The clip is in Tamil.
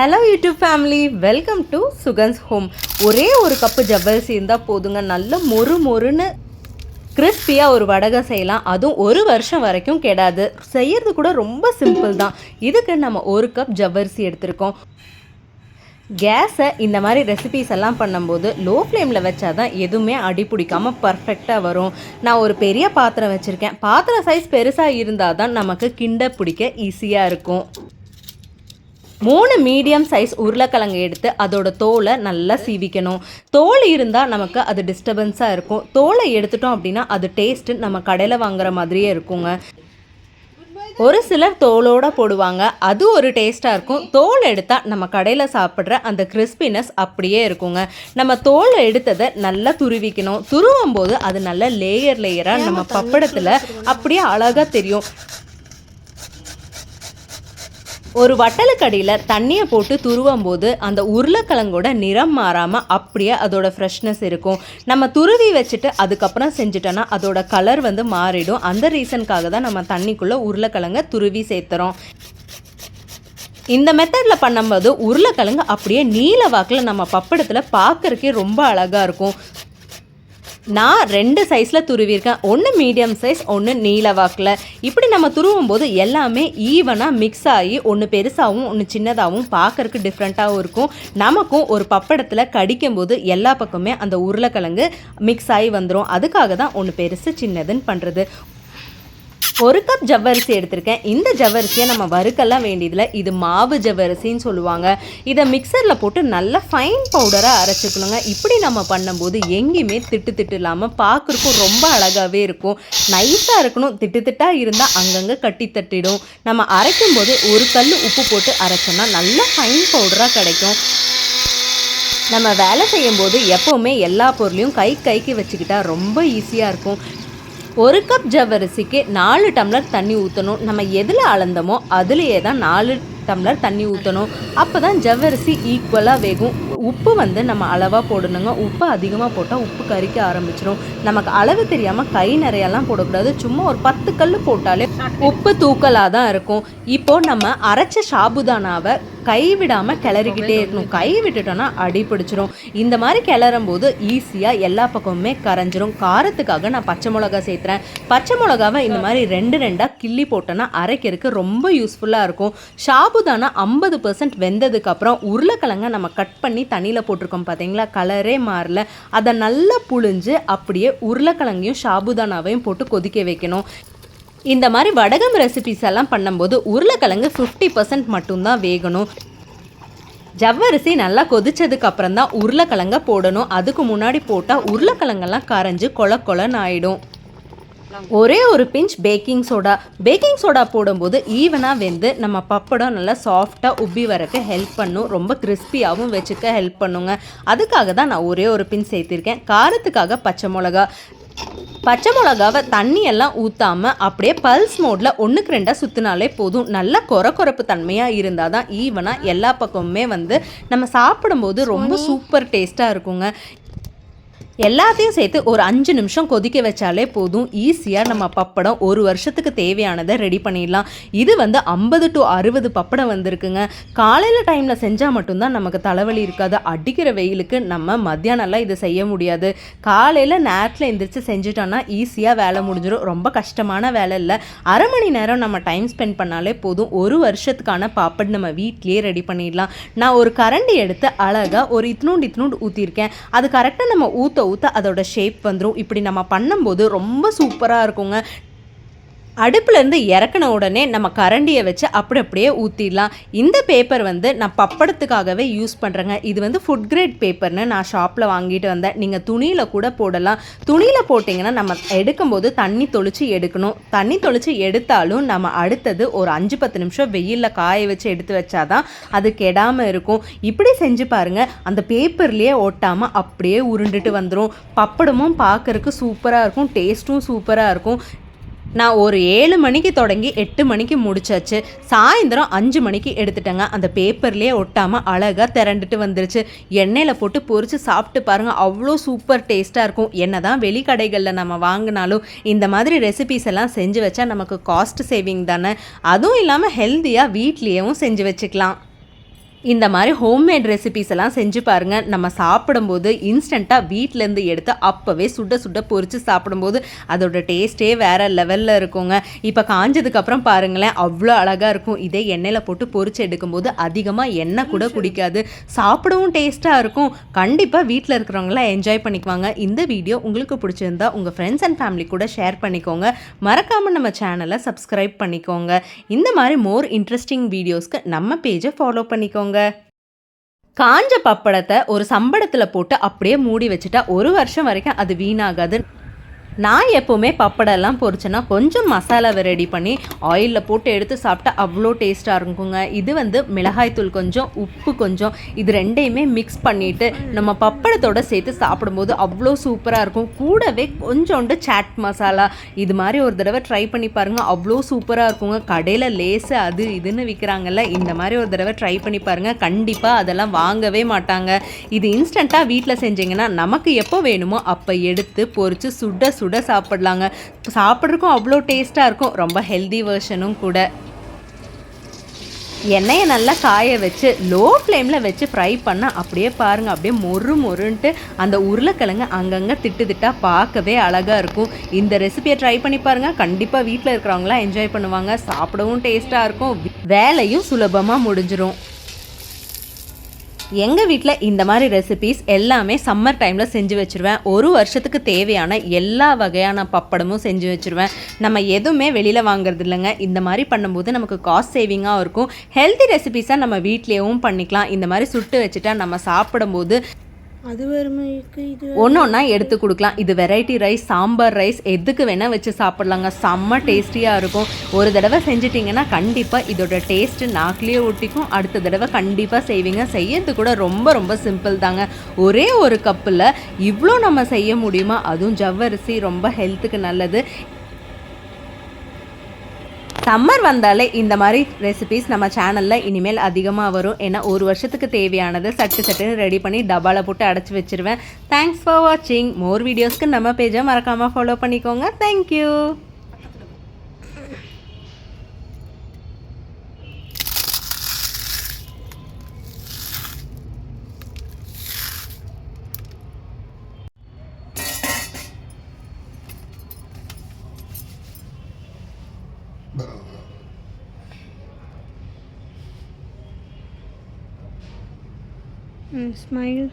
Hello YouTube family welcome to Sugan's home ஒரே ஒரு கப்பு ஜவ்வரிசி இருந்தால் போதுங்க. நல்ல மொறு மொறுன்னு கிறிஸ்பியாக ஒரு வடகை செய்யலாம். அதுவும் ஒரு வருஷம் வரைக்கும் கெடாது. செய்யறது கூட ரொம்ப சிம்பிள் தான். இதுக்கு நம்ம ஒரு கப் ஜவ்வரிசி எடுத்திருக்கோம். கேஸை இந்த மாதிரி ரெசிபிஸ் எல்லாம் பண்ணும்போது லோ ஃப்ளேமில் வச்சா தான் எதுவுமே அடி பிடிக்காம பர்ஃபெக்டாக வரும். நான் ஒரு பெரிய பாத்திரம் வச்சுருக்கேன். பாத்திரம் சைஸ் பெருசாக இருந்தால் தான் நமக்கு கிண்ட பிடிக்க ஈஸியாக இருக்கும். மூணு மீடியம் சைஸ் உருளைக்கிழங்கு எடுத்து அதோட தோலை நல்லா சீவிக்கணும். தோல் இருந்தால் நமக்கு அது டிஸ்டர்பன்ஸாக இருக்கும். தோலை எடுத்துட்டோம் அப்படின்னா அது டேஸ்ட்டு நம்ம கடையில் வாங்குற மாதிரியே இருக்குங்க. ஒரு சிலர் தோலோட போடுவாங்க. அது ஒரு டேஸ்ட்டாக இருக்கும். தோல் எடுத்தால் நம்ம கடையில் சாப்பிட்ற அந்த கிறிஸ்பினஸ் அப்படியே இருக்குங்க. நம்ம தோல் எடுத்ததை நல்லா துருவிக்கணும். துருவும் போது அது நல்ல லேயர் லேயராக நம்ம பப்படத்தில் அப்படியே அழகாக தெரியும். ஒரு வட்டலுக்கடியில் தண்ணியை போட்டு துருவும் போது அந்த உருளைக்கிழங்கோட நிறம் மாறாமல் அப்படியே அதோட ஃப்ரெஷ்னஸ் இருக்கும். நம்ம துருவி வச்சுட்டு அதுக்கப்புறம் செஞ்சுட்டோன்னா அதோட கலர் வந்து மாறிடும். அந்த ரீசனுக்காக தான் நம்ம தண்ணிக்குள்ளே உருளைக்கிழங்க துருவி சேர்த்துறோம். இந்த மெத்தடில் பண்ணும்போது உருளைக்கிழங்கு அப்படியே நீல வாக்கில் நம்ம பப்படத்தில் பார்க்கறக்கே ரொம்ப அழகாக இருக்கும். நான் ரெண்டு சைஸில் துருவியிருக்கேன். ஒன்று மீடியம் சைஸ் ஒன்று நீல வாக்கில். இப்படி நம்ம துருவும் போது எல்லாமே ஈவனாக மிக்ஸ் ஆகி ஒன்று பெருசாகவும் ஒன்று சின்னதாகவும் பார்க்கறக்கு டிஃப்ரெண்ட்டாகவும் இருக்கும். நமக்கும் ஒரு பப்படத்தில் கடிக்கும் போது எல்லா பக்கமே அந்த உருளைக்கிழங்கு மிக்ஸ் ஆகி வந்துடும் அதுக்காக தான் ஒன்று பெருசு சின்னதுன்னு பண்ணுறது ஒரு கப் ஜவ்வரிசி எடுத்திருக்கேன். இந்த ஜவ்வரிசியை நம்ம வறுக்கலாம் வேண்டியதில்லை. இது மாவு ஜவ்வரிசின்னு சொல்லுவாங்க. இதை மிக்சரில் போட்டு நல்லா ஃபைன் பவுடராக அரைச்சிக்கணுங்க. இப்படி நம்ம பண்ணும்போது எங்கேயுமே திட்டு திட்டு இல்லாமல் பார்க்குறக்கும் ரொம்ப அழகாகவே இருக்கும். நைஸாக இருக்கணும். திட்டு திட்டாக இருந்தால் அங்கங்கே கட்டி தட்டிடும். நம்ம அரைக்கும்போது ஒரு கல் உப்பு போட்டு அரைச்சோம்னா நல்ல ஃபைன் பவுடராக கிடைக்கும். நம்ம வேலை செய்யும்போது எப்போவுமே எல்லா பொருளையும் கை கைக்கு வச்சுக்கிட்டா ரொம்ப ஈஸியாக இருக்கும். ஒரு கப் ஜவ்வரிசிக்கு நாலு டம்ளர் தண்ணி ஊற்றணும் நம்ம எதில் அளந்தமோ அதுலேயே தான் நாலு டம்ளர் தண்ணி ஊற்றணும் அப்போ தான் ஜவ்வரிசி ஈக்குவலாக வேகும். உப்பு வந்து நம்ம அளவாக போடணுங்க. உப்பு அதிகமாக போட்டால் உப்பு கறிக்க ஆரம்பிச்சிடும் நமக்கு அளவு தெரியாமல் கை நிறையெல்லாம் போடக்கூடாது. சும்மா ஒரு பத்து கல் போட்டாலே உப்பு தூக்கலாக தான் இருக்கும். இப்போது நம்ம அரைச்ச சாபுதானாவை கைவிடாமல் கிளறிக்கிட்டே இருக்கணும். கை விட்டுட்டோன்னா அடி பிடிச்சிரும். இந்த மாதிரி கிளறும் போது ஈஸியாக எல்லா பக்கமுமே கரைஞ்சிரும். காரத்துக்காக நான் பச்சை மிளகா சேர்த்துறேன். பச்சை மிளகாவை இந்த மாதிரி ரெண்டு ரெண்டாக கிள்ளி போட்டோன்னா அரைக்கிறதுக்கு ரொம்ப யூஸ்ஃபுல்லாக இருக்கும். சாபுதானா ஐம்பது பர்சன்ட் வெந்ததுக்கப்புறம் உருளைக்கிழங்க நம்ம கட் பண்ணி தண்ணியில் போட்டிருக்கோம் பார்த்தீங்களா கலரே மாறல. அதை நல்லா புழிஞ்சு அப்படியே உருளைக்கிழங்கையும் சாபுதானாவையும் போட்டு கொதிக்க வைக்கணும். இந்த மாதிரி வடகம் ரெசிபிஸ் எல்லாம் பண்ணும்போது உருளைக்கிழங்கு ஃபிஃப்டி பர்சன்ட் மட்டும்தான் வேகணும். ஜவ்வரிசி நல்லா கொதிச்சதுக்கு அப்புறம் தான் உருளைக்கிழங்க போடணும். அதுக்கு முன்னாடி போட்டால் உருளைக்கிழங்கெல்லாம் கரைஞ்சு கொல கொலன்னு ஆயிடும். ஒரே ஒரு pinch baking soda baking soda போடும்போது ஈவனாக வெந்து நம்ம பப்படம் நல்லா சாஃப்டாக உப்பி வரக்கு ஹெல்ப் பண்ணும். ரொம்ப கிறிஸ்பியாகவும் வச்சுக்க ஹெல்ப் பண்ணுங்க. அதுக்காக தான் நான் ஒரே ஒரு பிஞ்ச் சேர்த்திருக்கேன். காரத்துக்காக பச்சை மிளகா. பச்சை மிளகாவை தண்ணி எல்லாம் ஊற்றாமல் அப்படியே பல்ஸ் மோடில் ஒன்றுக்கு ரெண்டாக சுற்றினாலே போதும். நல்ல கொர கொரப்பு தன்மையாக இருந்தால் தான் ஈவனாக எல்லா பக்கமுமே வந்து நம்ம சாப்பிடும்போது ரொம்ப சூப்பர் டேஸ்ட்டாக இருக்குங்க. எல்லாத்தையும் சேர்த்து ஒரு அஞ்சு நிமிஷம் கொதிக்க வச்சாலே போதும். ஈஸியாக நம்ம பப்படம் ஒரு வருஷத்துக்கு தேவையானதை ரெடி பண்ணிடலாம். இது வந்து ஐம்பது டு அறுபது பப்படம் வந்திருக்குங்க. காலையில் டைமில் செஞ்சால் மட்டும்தான் நமக்கு தலைவலி இருக்காது. அடிக்கிற வெயிலுக்கு நம்ம மத்தியானம்லாம் இதை செய்ய முடியாது. காலையில் நேரத்தில் எந்திரிச்சு செஞ்சுட்டோன்னா ஈஸியாக வேலை முடிஞ்சிடும் ரொம்ப கஷ்டமான வேலை இல்லை. அரை மணி நேரம் நம்ம டைம் ஸ்பெண்ட் பண்ணாலே போதும். ஒரு வருஷத்துக்கான பாப்பட் நம்ம வீட்லேயே ரெடி பண்ணிடலாம். நான் ஒரு கரண்டி எடுத்து அழகாக ஒரு இத்னூண்டு இத்னூண்டு ஊற்றிருக்கேன் அது கரெக்டாக நம்ம ஊற்ற ஊற்ற அதோட ஷேப் வந்துடும் இப்படி நம்ம பண்ணும்போது ரொம்ப சூப்பராக இருக்குங்க. அடுப்புலேருந்து இறக்குன உடனே நம்ம கரண்டியை வச்சு அப்படி அப்படியே ஊற்றிடலாம் இந்த பேப்பர் வந்து நான் பப்படத்துக்காகவே யூஸ் பண்ணுறேங்க இது வந்து ஃபுட் கிரேட் பேப்பர்னு நான் ஷாப்பில் வாங்கிட்டு வந்தேன். நீங்கள் துணியில் கூட போடலாம். துணியில் போட்டிங்கன்னா நம்ம எடுக்கும்போது தண்ணி தொளிச்சு எடுக்கணும். தண்ணி தொளிச்சு எடுத்தாலும் நம்ம அடுத்தது ஒரு அஞ்சு பத்து நிமிஷம் வெயிலில் காய வச்சு எடுத்து வச்சாதான் அது கெடாமல் இருக்கும். இப்படி செஞ்சு பாருங்கள் அந்த பேப்பர்லேயே ஒட்டாமல் அப்படியே உருண்டுட்டு வந்துடும் பப்படமும் பார்க்கறக்கு சூப்பராக இருக்கும். டேஸ்ட்டும் சூப்பராக இருக்கும். நான் ஒரு ஏழு மணிக்கு தொடங்கி எட்டு மணிக்கு முடிச்சாச்சு. சாயந்தரம் அஞ்சு மணிக்கு எடுத்துட்டேங்க. அந்த பேப்பர்லேயே ஒட்டாமல் அழகாக திரண்டுட்டு வந்துருச்சு. எண்ணெயில் போட்டு பொறிச்சு சாப்பிட்டு பாருங்கள் அவ்வளோ சூப்பர் டேஸ்ட்டாக இருக்கும். என்ன தான் வெளிக்கடைகளில் நம்ம வாங்கினாலும் இந்த மாதிரி ரெசிபிஸ் எல்லாம் செஞ்சு வச்சா நமக்கு காஸ்ட் சேவிங் தானே. அதுவும் இல்லாமல் ஹெல்த்தியாக வீட்லேயும் செஞ்சு வச்சுக்கலாம். இந்த மாதிரி ஹோம்மேட் ரெசிபிஸ் எல்லாம் செஞ்சு பாருங்க. நம்ம சாப்பிடும்போது இன்ஸ்டண்ட்டாக வீட்டிலேருந்து எடுத்து அப்போவே சுட சுட பொரிச்சு சாப்பிடும்போது அதோட டேஸ்ட்டே வேற லெவலில் இருக்குங்க. இப்போ காஞ்சதுக்கப்புறம் பாருங்களேன் அவ்வளோ அழகாக இருக்கும். இதே எண்ணெயில் போட்டு பொரிச்சு எடுக்கும்போது அதிகமாக எண்ணெய் கூட குடிக்காது. சாப்பிடவும் டேஸ்ட்டாக இருக்கும். கண்டிப்பாக வீட்டில் இருக்கிறவங்களாம் என்ஜாய் பண்ணிக்குவாங்க. இந்த வீடியோ உங்களுக்கு பிடிச்சிருந்தா உங்கள் ஃப்ரெண்ட்ஸ் அண்ட் ஃபேமிலி கூட ஷேர் பண்ணிக்கோங்க. மறக்காமல் நம்ம சேனலை சப்ஸ்கிரைப் பண்ணிக்கோங்க. இந்த மாதிரி மோர் இன்ட்ரெஸ்டிங் வீடியோஸ்க்கு நம்ம பேஜை ஃபாலோ பண்ணிக்கோங்க. காஞ்ச பப்படத்தை ஒரு சம்படத்தில் போட்டு அப்படியே மூடி வச்சுட்டா ஒரு வருஷம் வரைக்கும் அது வீணாகாது நான் எப்போவுமே பப்படம்லாம் பொரிச்சேன்னா கொஞ்சம் மசாலாவை ரெடி பண்ணி ஆயிலில் போட்டு எடுத்து சாப்பிட்டா அவ்வளோ டேஸ்ட்டாக இருக்குங்க. இது வந்து மிளகாய்த்தூள் கொஞ்சம் உப்பு கொஞ்சம் இது ரெண்டையுமே மிக்ஸ் பண்ணிவிட்டு நம்ம பப்படத்தோடு சேர்த்து சாப்பிடும்போது அவ்வளோ சூப்பராக இருக்கும். கூடவே கொஞ்சோண்டு சாட் மசாலா இது மாதிரி ஒரு தடவை ட்ரை பண்ணி பாருங்கள் அவ்வளோ சூப்பராக இருக்குங்க. கடையில் லேஸு அது இதுன்னு விற்கிறாங்கல்ல இந்த மாதிரி ஒரு தடவை ட்ரை பண்ணி பாருங்கள் கண்டிப்பாக அதெல்லாம் வாங்கவே மாட்டாங்க. இது இன்ஸ்டண்ட்டாக வீட்டில் செஞ்சீங்கன்னா நமக்கு எப்போ வேணுமோ அப்போ எடுத்து பொரித்து சுட சுட சாப்பிட்லாங்க. சாப்பிட்றதுக்கும் அவ்வளோ டேஸ்ட்டாக இருக்கும். ரொம்ப ஹெல்தி வெர்ஷனும் கூட. எண்ணெயை நல்லா காய வச்சு லோ ஃப்ளேமில் வச்சு ஃப்ரை பண்ணால் அப்படியே பாருங்கள் அப்படியே மொறு மொறுன்ட்டு அந்த உருளைக்கிழங்கு அங்கங்கே திட்டு திட்டா பார்க்கவே அழகாக இருக்கும். இந்த ரெசிபியை ட்ரை பண்ணி பாருங்கள் கண்டிப்பாக வீட்டில் இருக்கிறவங்களாம் என்ஜாய் பண்ணுவாங்க. சாப்பிடவும் டேஸ்ட்டாக இருக்கும். வேலையும் சுலபமாக முடிஞ்சிடும் எங்கள் வீட்டில் இந்த மாதிரி ரெசிபீஸ் எல்லாமே சம்மர் டைமில் செஞ்சு வச்சுருவேன். ஒரு வருஷத்துக்கு தேவையான எல்லா வகையான பப்படமும் செஞ்சு வச்சுருவேன். நம்ம எதுவுமே வெளியில் வாங்குறது இல்லைங்க. இந்த மாதிரி பண்ணும்போது நமக்கு காஸ்ட் சேவிங்காக இருக்கும். ஹெல்த்தி ரெசிபீஸாக நம்ம வீட்லேயும் பண்ணிக்கலாம். இந்த மாதிரி சுட்டு வச்சுட்டா நம்ம சாப்பிடும்போது அது வறுமைக்கு இது ஒன்று ஒன்றா எடுத்து கொடுக்கலாம். இது வெரைட்டி ரைஸ் சாம்பார் ரைஸ் எதுக்கு வேணால் வச்சு சாப்பிட்லாங்க. செம்ம டேஸ்டியாக இருக்கும். ஒரு தடவை செஞ்சிட்டிங்கன்னா கண்டிப்பாக இதோட டேஸ்ட்டு நாக்கிலேயே ஒட்டிக்கும். அடுத்த தடவை கண்டிப்பாக செய்வீங்க. செய்யறது கூட ரொம்ப ரொம்ப சிம்பிள் தாங்க. ஒரே ஒரு கப்பில் இவ்வளோ நம்ம செய்ய முடியுமா? அதுவும் ஜவ்வரிசி ரொம்ப ஹெல்த்துக்கு நல்லது. சம்மர் வந்தாலே இந்த மாதிரி ரெசிபிஸ் நம்ம சேனலில் இனிமேல் அதிகமாக வரும். ஏன்னா ஒரு வருஷத்துக்கு தேவையானது சட்டு சட்டுன்னு ரெடி பண்ணி டப்பாவில் போட்டு அடைச்சி வச்சிருவேன். தேங்க்ஸ் ஃபார் வாட்சிங் மோர் வீடியோஸ்க்கு நம்ம பேஜை மறக்காமல் ஃபாலோ பண்ணிக்கோங்க. Thank you and smile.